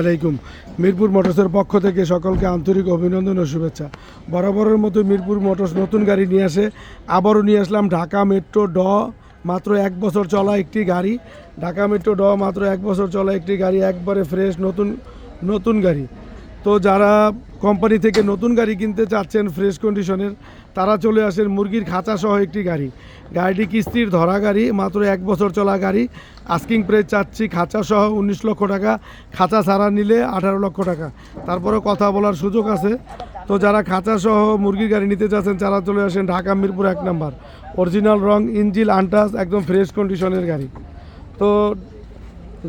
আলাইকুম। মিরপুর মোটরসের পক্ষ থেকে সকলকে আন্তরিক অভিনন্দন ও শুভেচ্ছা। বরাবরের মতো মিরপুর মোটরস নতুন গাড়ি নিয়ে আসে। আবারও নিয়ে আসলাম ঢাকা মেট্রো ড, মাত্র এক বছর চলা একটি গাড়ি। ঢাকা মেট্রো ড, মাত্র এক বছর চলা একটি গাড়ি, একবারে ফ্রেশ নতুন নতুন গাড়ি। তো যারা কোম্পানি থেকে নতুন গাড়ি কিনতে চাচ্ছেন ফ্রেশ কন্ডিশনের তারা চলে আসেন মুরগির খাঁচা সহ একটি গাড়ি। গাড়িটি কিস্তির ধরা গাড়ি, মাত্র এক বছর চলা গাড়ি। আস্কিং প্রাইস চাচ্ছি খাঁচা সহ উনিশ লক্ষ টাকা, খাঁচা ছাড়া নিলে আঠারো লক্ষ টাকা। তারপরে কথা বলার সুযোগ আছে। তো যারা খাঁচা সহ মুরগির গাড়ি নিতে চাচ্ছেন, তারা চলে আসেন ঢাকা মিরপুর এক নাম্বার। অরিজিনাল রং, ইঞ্জিল, আনটাস, একদম ফ্রেশ কন্ডিশনের গাড়ি। তো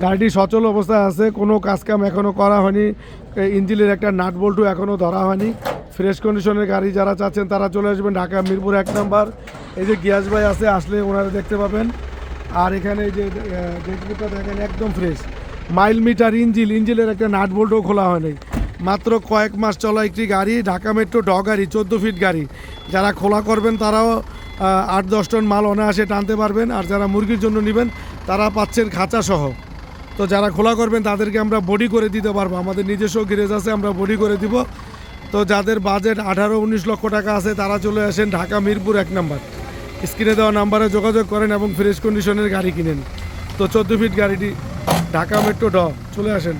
গাড়িটি সচল অবস্থায় আছে, কোনো কাজকাম এখনও করা হয়নি। ইঞ্জিনের একটা নাট বল্টু এখনও ধরা হয়নি। ফ্রেশ কন্ডিশনের গাড়ি যারা চাচ্ছেন তারা চলে আসবেন ঢাকা মিরপুর এক নাম্বার। এই যে গিয়াস ভাই আছে, আসলে ওনারা দেখতে পাবেন। আর এখানে এই যে ডেটবুকটা দেখেন একদম ফ্রেশ। মাইল মিটার ইঞ্জিল ইঞ্জিলের একটা নাট বল্টও খোলা হয়নি। মাত্র কয়েক মাস চলা একটি গাড়ি, ঢাকা মেট্রো ড গাড়ি, চোদ্দ ফিট গাড়ি। যারা খোলা করবেন তারাও আট দশ টন মাল অনায়াসে টানতে পারবেন। আর যারা মুরগির জন্য নেবেন, তারা পাচ্ছেন খাঁচা সহ তো যারা খোলা করবেন, তাদেরকে আমরা বডি করে দিতে পারব। আমাদের নিজস্ব গ্যারেজ আছে, আমরা বডি করে দিব। তো যাদের বাজেট আঠারো, উনিশ লক্ষ টাকা আছে, তারা চলে আসেন ঢাকা মিরপুর এক নাম্বার। স্ক্রিনে দেওয়া নাম্বারে যোগাযোগ করেন এবং ফ্রেশ কন্ডিশনের গাড়ি কিনেন। তো চোদ্দ ফিট গাড়িটি ঢাকা মেট্রো ড, চলে আসেন।